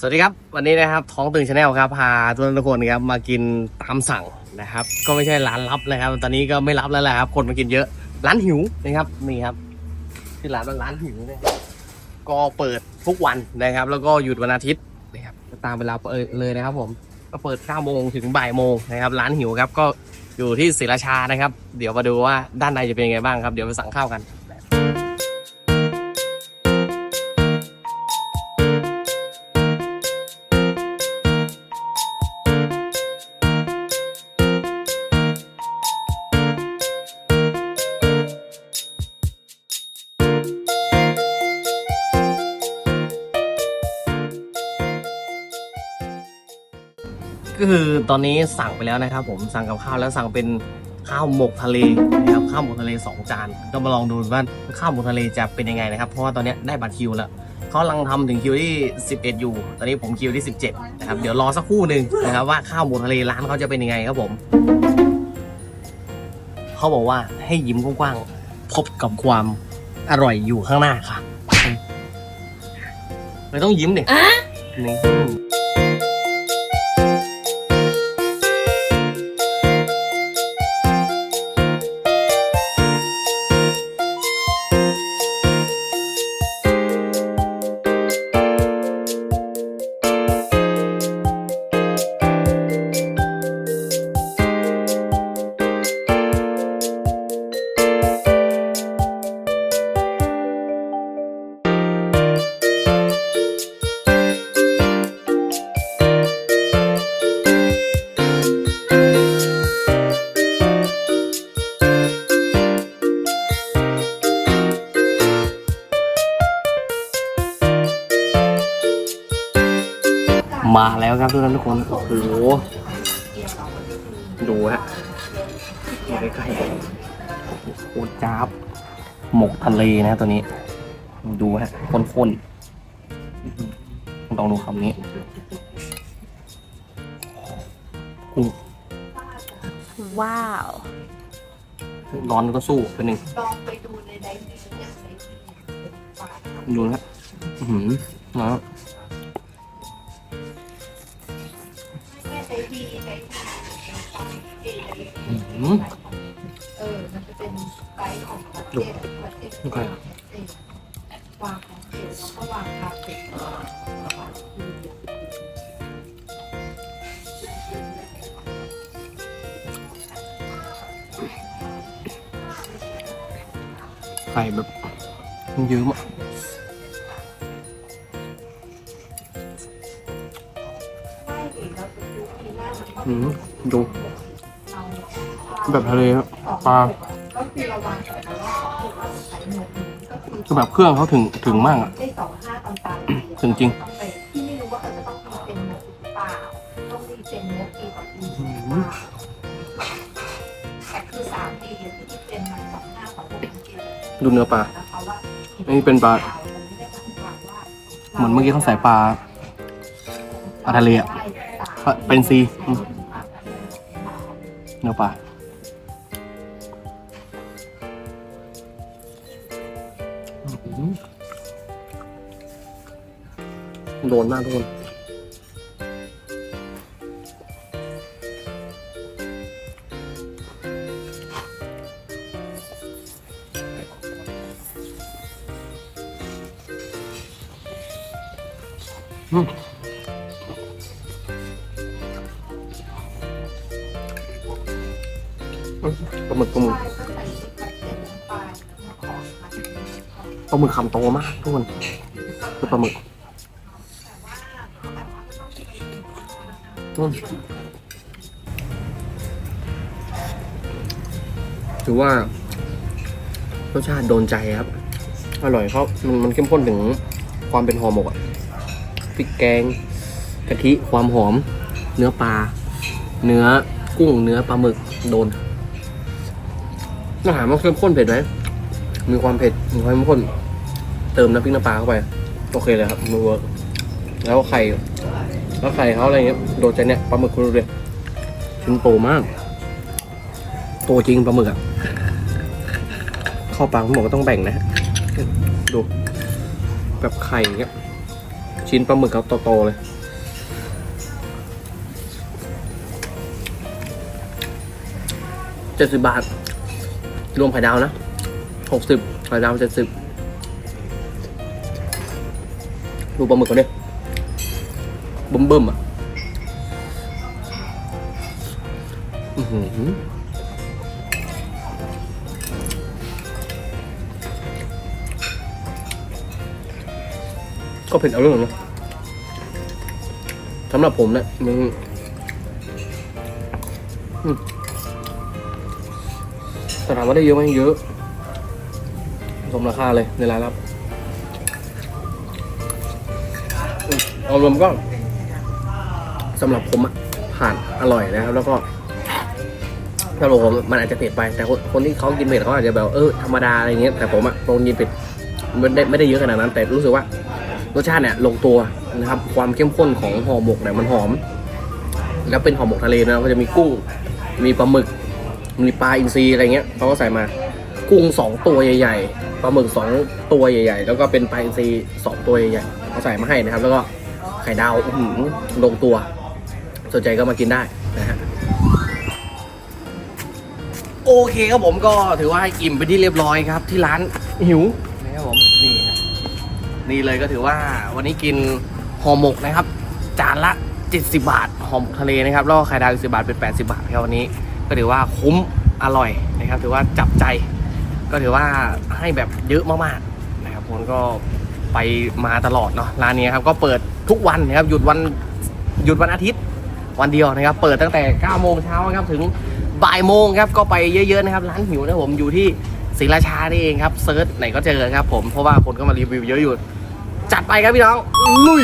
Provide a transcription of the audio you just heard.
สวัสดีครับ วันนี้นะครับท้องตึงชาแนลครับพาทุกท่านทุกคนครับมากินตามสั่งนะครับ ก็ไม่ใช่ร้านลับนะครับ ตอนนี้ก็ไม่รับแล้วแหละครับ คนมากินเยอะ ร้านหิวนะครับนี่ครับที่ร้านร้านหิวเนี่ยก็เปิดทุกวันนะครับ แล้วก็หยุดวันอาทิตย์นะครับตามเวลาเปิดเลยนะครับ ผมก็เปิด9โมงถึงบ่ายโมงนะครับ ร้านหิวครับก็อยู่ที่ศรีราชานะครับ เดี๋ยวมาดูว่าด้านในจะเป็นยังไงบ้างครับเดี๋ยวไปสั่งข้าวกัน ก็คือตอนนี้สั่งไปแล้วนะครับ ผมสั่งกับข้าวแล้วสั่งเป็นข้าวหมกทะเลนะครับข้าวหมกทะเลสองจาน ก็มาลองดูว่าข้าวหมกทะเลจะเป็นยังไงนะครับเพราะว่าตอนนี้ได้บัตรคิวแล้วเขากำลังทำถึงคิวที่ 11 อยู่ ตอนนี้ผมคิวที่ 17 นะครับ เดี๋ยวรอสักครู่หนึ่งนะครับว่าข้าวหมกทะเลร้านเขาจะเป็นยังไงครับผม เขาบอกว่าให้ยิ้มกว้างๆพบกับความอร่อยอยู่ข้างหน้าค่ะไม่ต้องยิ้มเด็กนี่ มาแล้วครับทุกท่านทุกคน โอ้โห ดูฮะมาใกล้ๆโคตรจ้าบ หมกทะเลนะตัวนี้ ดูฮะข้นๆ ต้องดูคำนี้กุ้งว้าว ร้อนก็สู้เป็นหนึ่งลองไปดูในไดฟ์อย่างไรดูนะฮะอื้อหือมาแอื้อหือเออมันจะเป็นไดฟ์ของประเทศประเทศโอเค วางของเสร็จแล้วก็วางคาเฟ่ไข่แบบเยอะมากอืมดู แบบทะเลครับปลาคือแบบเครื่องเขาถึงถึงมากอะถึงจริงที่ไม่รู้ว่าเขาจะต้องมีเป็นหมดหรือเปล่าต้องมีเป็นเนื้อปีต่อปีอืมแต่คือสามปีที่เป็นมันสองห้าของพวกมันกินดูเนื้อปลานะคะว่าอันนี้เป็นปลา เหมือนเมื่อกี้เขาใส่ปลาปลาทะเลอะเป็นซีเนื้อปลา โดนมากทุกคนอืมปลาหมึกปลาหมึกปลาหมึกคำโตมากทุกคนคือปลาหมึก ถือว่ารสชาติโดนใจครับ อร่อยเขามันมันเข้มข้นถึงความเป็นห่อหมกอะพริกแกงกะทิความหอม เนื้อปลา เนื้อกุ้งเนื้อปลาหมึกโดนอาหารมันเข้มข้นเผ็ดไหมมีความเผ็ดมีความเข้มข้น เติมน้ำพริกน้ำปลาเข้าไป โอเคเลยครับมันเวิร์กแล้วไข่ แล้วไข่เขาอะไรเงี้ยโดนใจเนี่ยปลาหมึกคุณดูเลยชิ้นโตมากโตจริงปลาหมึกอะเข้าปากผมบอกก็ต้องแบ่งนะฮะดูแบบไข่เงี้ยชิ้นปลาหมึกครับโตๆเลยเจ็ดสิบบาท รวมไข่ดาวนะหกสิบไข่ดาวเจ็ดสิบดูปลาหมึกก่อนดิ บึ้มบึ้มๆอะอือหือก็เผ็ดเอาเรื่องนะสำหรับผมเนะมันอืมแต่ถามว่าได้เยอะไหมเยอะ สมราคาเลยในร้านครับอืมเอารวมก็ สำหรับผมอะผ่านอร่อยนะครับ แล้วก็สำหรับผมมันอาจจะเผ็ดไป แต่คนคนที่เขากินเผ็ดเขาอาจจะแบบเออธรรมดาอะไรเงี้ยแต่ผมอะลงกินเผ็ดไม่ได้ไม่ได้เยอะขนาดนั้น แต่รู้สึกว่ารสชาติเนี่ยลงตัวนะครับ ความเข้มข้นของห่อหมกเนี่ยมันหอม แล้วเป็นห่อหมกทะเลนะก็จะมีกุ้ง มีปลาหมึก มีปลาอินทรีอะไรเงี้ยเขาก็ใส่มา กุ้งสองตัวใหญ่ ๆปลาหมึกสองตัวใหญ่ ๆ แล้วก็เป็นปลาอินทรีสองตัวใหญ่ๆเขาใส่มาให้นะครับ แล้วก็ไข่ดาวลงตัว สนใจก็มากินได้นะฮะโอเคครับผมก็ถือว่าอิ่มไปที่เรียบร้อยครับ ที่ร้านหิวนะครับผมนี่ฮะนี่เลยก็ถือว่าวันนี้กินห่อหมกนะครับ จานละ 70 บาทห่อหมกทะเลนะครับแล้วก็ไข่ดาวอีก10บาทเป็น 80 บาทครับวันนี้ ก็ถือว่าคุ้มอร่อยนะครับ ถือว่าจับใจ ก็ถือว่าให้แบบเยอะมากๆนะครับผมก็ไปมาตลอดเนาะร้านนี้ครับก็เปิดทุกวันนะครับหยุดวันหยุดวันอาทิตย์ วันเดียวนะครับ เปิดตั้งแต่ 9 โมงเช้าครับถึงบ่ายโมงครับก็ไปเยอะๆนะครับ ร้านหิวนะผมอยู่ที่ศรีราชานี่เองครับเซิร์ชไหนก็เจอครับผมเพราะว่าคนก็มารีวิวเยอะอยู่ จัดไปครับพี่น้องลุย